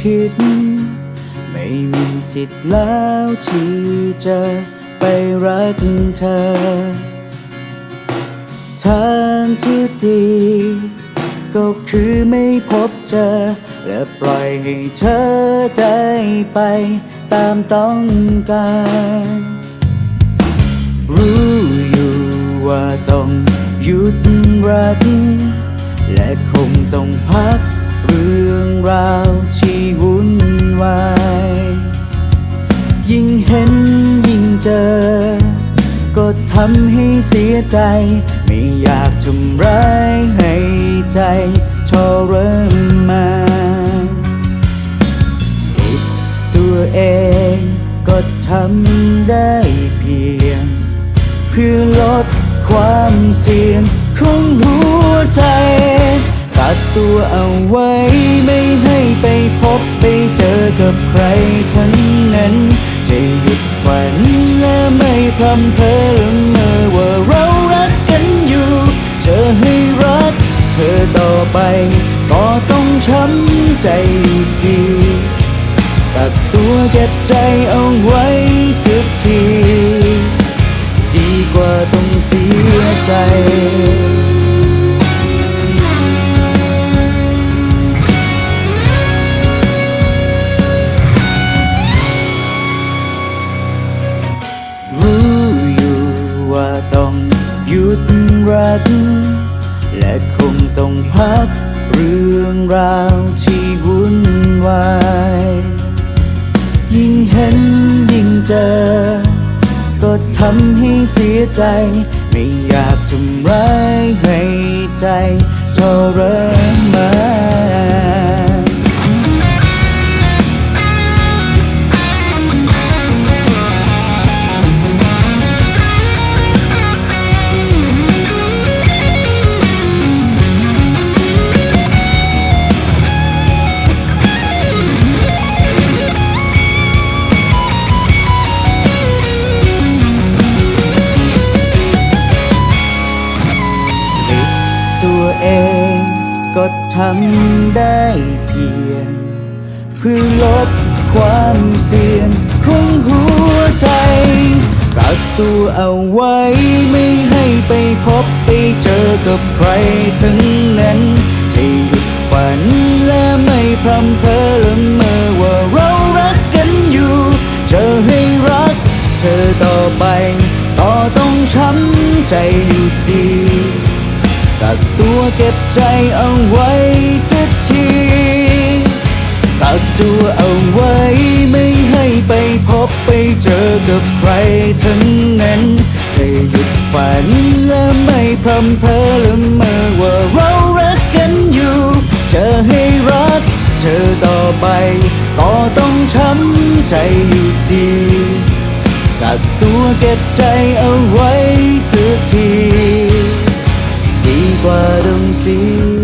คิด ไม่มีสิทธิ์แล้วที่จะไปรักเธอทางที่ดี ก็คือไม่พบเจอ และปล่อยให้เธอได้ไปตามต้องการ รู้อยู่ว่าต้องหยุดรักและคงต้องพักเรื่องราวำให้เสียใจ ไม่อยากทำร้ายให้ใจทรมานผิดตัวเองก็ทำได้เพียง เพื่อลดความเสี่ยงของหัวใจ ตัดตัวเอาไว้ไม่ให้ไปพบไปเจอกับใครทั้งนั้น จะหยุดฝันและไม่พรำเพอ ไป ก็ต้องช้ำใจอยู่ดีตัดตัวเก็บใจเอาไว้สักที ดีกว่าต้องเสียใจรู้อยู่ว่าต้องหยุดรักและค ต้องพักเรื่องราวที่วุ่นวาย ยิ่งเห็นยิ่งเจอ ก็ทำให้เสียใจ ไม่อยากทำร้ายให้ใจทรมา เอง ก็ทำได้เพียง เพื่อลดความเสี่ยงของหัวใจ กักตัวเอาไว้ไม่ให้ไปพบไปเจอกับใครทั้งนั้นจะหยุดฝันและไม่พรำเพอละเมอว่าเรารักกันอยู่เจอให้รัก เธอต่อไปก็ต้องช้ำใจอยู่ดี กักตัวเก็บใจเอาไว้สักทีกักตัวเอาไว้ไม่ให้ไปพบไปเจอกับใครทั้งนั้นให้หยุดฝันและไม่พรำเพอละเมอว่าเรารักกันอยู่เจอให้รักเธอต่อไป ก็ต้องช้ำใจอยู่ดีกักตัวเก็บใจเอาไว้สักที ดีกว่